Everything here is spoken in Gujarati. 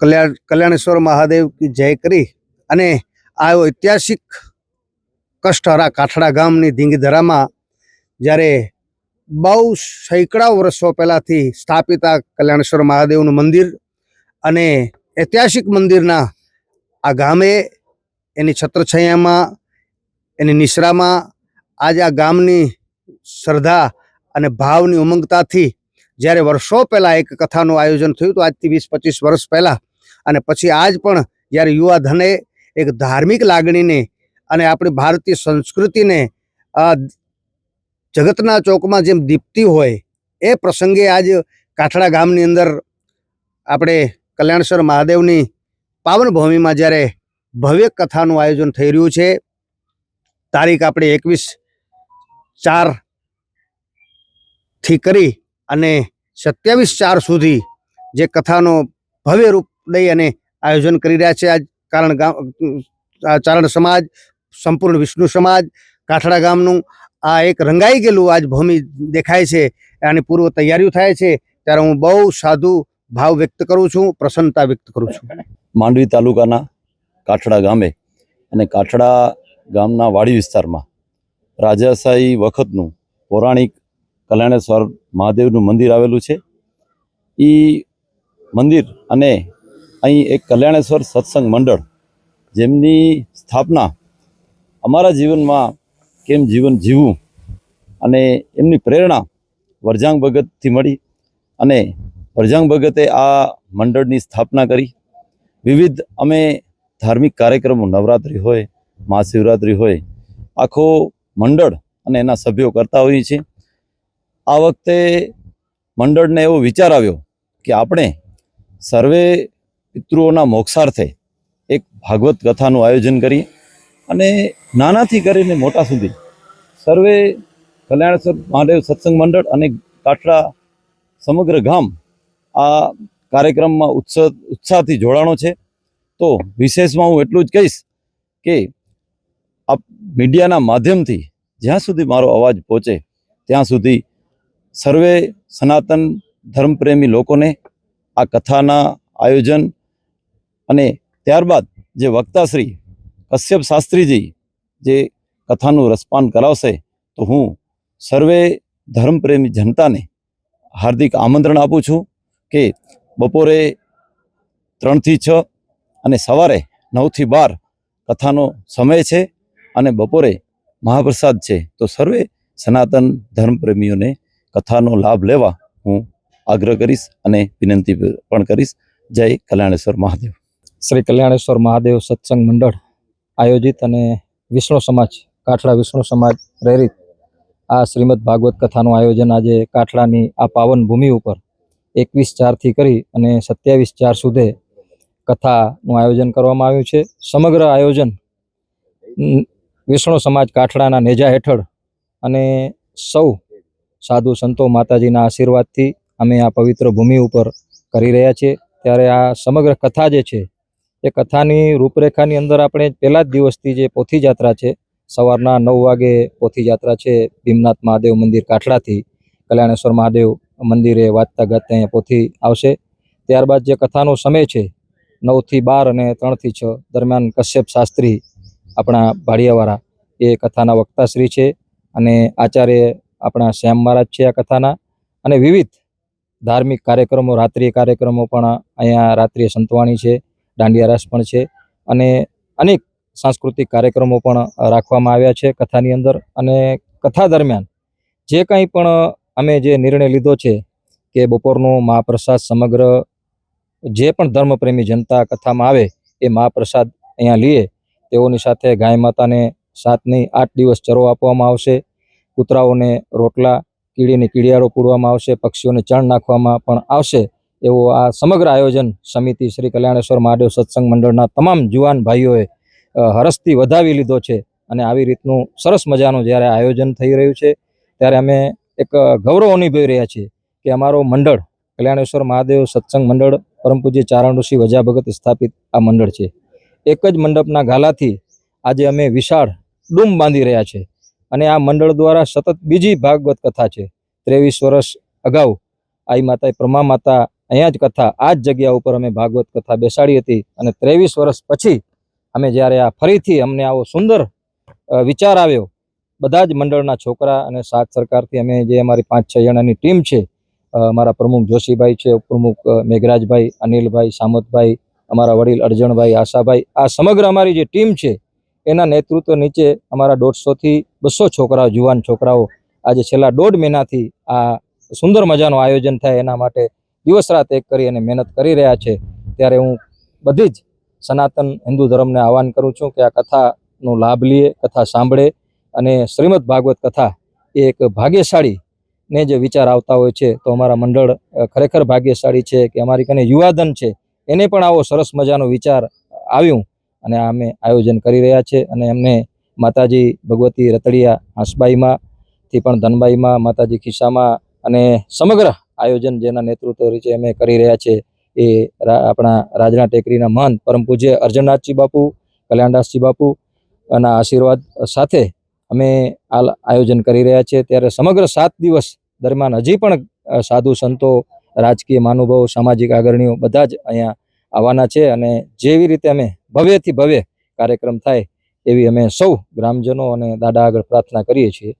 કલ્યાણ કલ્યાણેશ્વર મહાદેવની જય કરી અને આ ઐતિહાસિક કષ્ટહરા કાઠડા ગામની ધીંગધરામાં જ્યારે બહુ સેંકડા વર્ષો પહેલાંથી સ્થાપિત આ કલ્યાણેશ્વર મહાદેવનું મંદિર અને ઐતિહાસિક મંદિરના આ ગામે એની છત્રછાયામાં, એની નિશ્રામાં, આજ આ ગામની શ્રદ્ધા અને ભાવની ઉમંગતાથી જ્યારે વર્ષો પહેલાં એક કથાનું આયોજન થયું હતું, આજથી વીસ પચીસ વર્ષ પહેલાં. અને પછી આજ પણ જ્યારે યુવા ધને એક ધાર્મિક લાગણીને અને આપણી ભારતીય સંસ્કૃતિને જગતના ચોકમાં જેમ દીપતી હોય, એ પ્રસંગે આજ કાઠડા ગામની અંદર આપણે કલ્યાણેશ્વર મહાદેવની પાવન ભૂમિમાં જ્યારે ભવ્ય કથાનું આયોજન થઈ રહ્યું છે, તારીખ આપણે એકવીસ ચારથી કરી અને સત્યાવીસ ચાર સુધી જે કથાનો ભવ્ય રૂપ લઈ અને આયોજન કરી રહ્યા છે. આજ કારણ ગામ ચારણ સમાજ, સંપૂર્ણ વિષ્ણુ સમાજ, કાઠડા ગામનું આ એક રંગાઈ ગયેલું આજ ભૂમિ દેખાય છે આની પૂર્વ તૈયારીઓ થાય છે. ત્યારે હું બહુ સાધુ ભાવ વ્યક્ત કરું છું, પ્રસન્નતા વ્યક્ત કરું છું. માંડવી તાલુકાના કાઠડા ગામે અને કાઠડા ગામના વાડી વિસ્તારમાં રાજાશાહી વખતનું પૌરાણિક કલ્યાણેશ્વર મહાદેવનું મંદિર આવેલું છે. એ મંદિર અને અહીં એક કલ્યાણેશ્વર સત્સંગ મંડળ જેમની સ્થાપના અમારા જીવનમાં કેમ જીવન જીવવું અને એમની પ્રેરણા વરજાંગ ભગતથી મળી અને વરજાંગ ભગતે આ મંડળની સ્થાપના કરી. વિવિધ અમે ધાર્મિક કાર્યક્રમો, નવરાત્રિ હોય, મહાશિવરાત્રિ હોય, આખો મંડળ અને એના સભ્યો કરતા હોઈએ છીએ. આ વખતે મંડળને એવો વિચાર આવ્યો કે આપણે સર્વે પિતૃઓના મોક્ષાર્થે એક ભાગવત કથાનું આયોજન કરીએ અને નાનાથી કરીને મોટા સુધી સર્વે કલ્યાણેશ્વર મહાદેવ સત્સંગ મંડળ અને કાઠડા સમગ્ર ગામ આ કાર્યક્રમમાં ઉત્સાહ ઉત્સાહથી જોડાણો છે. તો વિશેષમાં હું એટલું જ કહીશ કે આ મીડિયાના માધ્યમથી જ્યાં સુધી મારો અવાજ પહોંચે, ત્યાં સુધી સર્વે સનાતન ધર્મપ્રેમી લોકોને આ કથાના આયોજન અને ત્યારબાદ જે વક્તાશ્રી કશ્યપ શાસ્ત્રીજી જે કથાનું રસપાન કરાવશે, તો હું સર્વે ધર્મપ્રેમી જનતાને હાર્દિક આમંત્રણ આપું છું કે બપોરે ત્રણથી છ અને સવારે નવથી બાર કથાનો સમય છે અને બપોરે મહાપ્રસાદ છે. તો સર્વે સનાતન ધર્મપ્રેમીઓને કથાનો લાભ લેવા હું આગ્રહ કરીશ અને વિનંતી પણ કરીશ. જય કલ્યાણેશ્વર મહાદેવ. શ્રી કલ્યાણેશ્વર મહાદેવ સત્સંગ મંડળ આયોજિત અને વિષ્ણુ સમાજ કાઠડા વિષ્ણુ સમાજ પ્રેરિત આ શ્રીમદ ભાગવત કથાનું આયોજન આજે કાઠડાની આ પાવન ભૂમિ ઉપર એકવીસ ચારથી કરી અને સત્યાવીસ ચાર સુધી કથાનું આયોજન કરવામાં આવ્યું છે. સમગ્ર આયોજન વિષ્ણુ સમાજ કાઠડાના નેજા હેઠળ અને સૌ સાધુ સંતો માતાજીના આશીર્વાદથી અમે આ પવિત્ર ભૂમિ ઉપર કરી રહ્યા છીએ. ત્યારે આ સમગ્ર કથા જે છે, એ કથાની રૂપરેખાની અંદર આપણે પહેલા જ દિવસથી જે પોથી જાત્રા છે, સવારના નવ વાગે પોથી જાત્રા છે ભીમનાથ મહાદેવ મંદિર કાઠડાથી, કલ્યાણેશ્વર મહાદેવ મંદિરે વાંચતા ગાતા અહીંયા પોથી આવશે. ત્યારબાદ જે કથાનો સમય છે, નવથી બાર અને ત્રણથી છ દરમિયાન કશ્યપ શાસ્ત્રી આપણા ભાડિયાવાળા એ કથાના વક્તાશ્રી છે અને આચાર્ય આપણા શ્યામ મહારાજ છે આ કથાના. અને વિવિધ ધાર્મિક કાર્યક્રમો રાત્રિય કાર્યક્રમો પણ અહીંયા રાત્રિય સંતવાણી છે, દાંડિયા રાસ પણ છે. અને અનેક સાંસ્કૃતિક કાર્યક્રમો પણ રાખવામાં આવ્યા છે કથાની અંદર. અને કથા દરમિયાન જે કંઈ પણ અમે જે નિર્ણય લીધો છે કે બપોરનો મહાપ્રસાદ સમગ્ર જે પણ ધર્મપ્રેમી જનતા કથામાં આવે એ મહાપ્રસાદ અહીંયા લઈએ તેઓની સાથે ગાય માતાને સાતની આઠ દિવસ ચરો આપવામાં આવશે. કૂતરાઓને રોટલા, કીડીને કીડિયારો પૂરવામાં આવશે, પક્ષીઓને ચણ નાખવામાં પણ આવશે, એવો આ સમગ્ર આયોજન સમિતિ શ્રી કલ્યાણેશ્વર મહાદેવ સત્સંગ મંડળના તમામ જુવાન ભાઈઓએ હરસથી વધાવી લીધો છે અને આવી રીતનું સરસ મજાનું જ્યારે આયોજન થઈ રહ્યું છે, ત્યારે અમે એક ગૌરવ અનુભવી રહ્યા છીએ કે અમારો મંડળ, કલ્યાણેશ્વર મહાદેવ સત્સંગ મંડળ, પરમ પૂજ્ય ચારણ ઋષિ વજા ભગત સ્થાપિત આ મંડળ છે. એક જ મંડપના ગાલાથી આજે અમે વિશાળ ડૂમ બાંધી રહ્યા છે. અને આ મંડળ દ્વારા સતત બીજી ભાગવત કથા છે. ત્રેવીસ વર્ષ અગાઉ આઈ માતાએ પ્રમા માતા અહીંયા જ કથા આ જ જગ્યા ઉપર અમે ભાગવત કથા બેસાડી હતી અને ત્રેવીસ વર્ષ પછી અમે જ્યારે આ ફરીથી અમને આવો સુંદર વિચાર આવ્યો, બધા જ મંડળના છોકરા અને સાત સરકારથી અમે જે અમારી પાંચ છ જણાની ટીમ છે અમારા પ્રમુખ જોશીભાઈ છે, ઉપપ્રમુખ મેઘરાજભાઈ, અનિલભાઈ, સામતભાઈ, અમારા વડીલ અર્જણભાઈ, આશાભાઈ, આ સમગ્ર અમારી જે ટીમ છે એના નેતૃત્વ નીચે અમારા દોઢસોથી બસો છોકરાઓ, જુવાન છોકરાઓ આજે છેલ્લા દોઢ મહિનાથી આ સુંદર મજાનું આયોજન થાય એના માટે દિવસ રાત એક કરી અને મહેનત કરી રહ્યા છે. ત્યારે હું બધી જ સનાતન હિન્દુ ધર્મને આહવાન કરું છું કે આ કથાનો લાભ લઈએ કથા સાંભળે અને શ્રીમદ ભાગવત કથા એ એક ભાગ્યશાળી ને જે વિચાર આવતા હોય છે. તો અમારા મંડળ ખરેખર ભાગ્યશાળી છે કે અમારી કને યુવાધન છે, એને પણ આવો સરસ મજાનો વિચાર આવ્યું. અને અમે આયોજન કરી રહ્યા છે અને એમને માતાજી ભગવતી રતડિયા હાંસબાઈમાં થી પણ ધનબાઈમાં, માતાજી ખિસ્સામાં અને સમગ્ર આયોજન જેના નેતૃત્વ રીતે અમે કરી રહ્યા છે એ આપણા રાજના ટેકરીના મહંત પરમ પૂજ્ય અર્જનનાથજી બાપુ, કલ્યાણદાસજી બાપુ ના આશીર્વાદ સાથે અમે આ આયોજન કરી રહ્યા છીએ ત્યારે સમગ્ર સાત દિવસ દરમિયાન હજી પણ સાધુ સંતો, રાજકીય મહાનુભાવો, સામાજિક અગ્રણીઓ બધા જ અહીંયા આવવાના છે અને જેવી રીતે અમે ભવ્યથી ભવ્ય કાર્યક્રમ થાય એવી અમે સૌ ગ્રામજનો અને દાદા આગળ પ્રાર્થના કરીએ છીએ.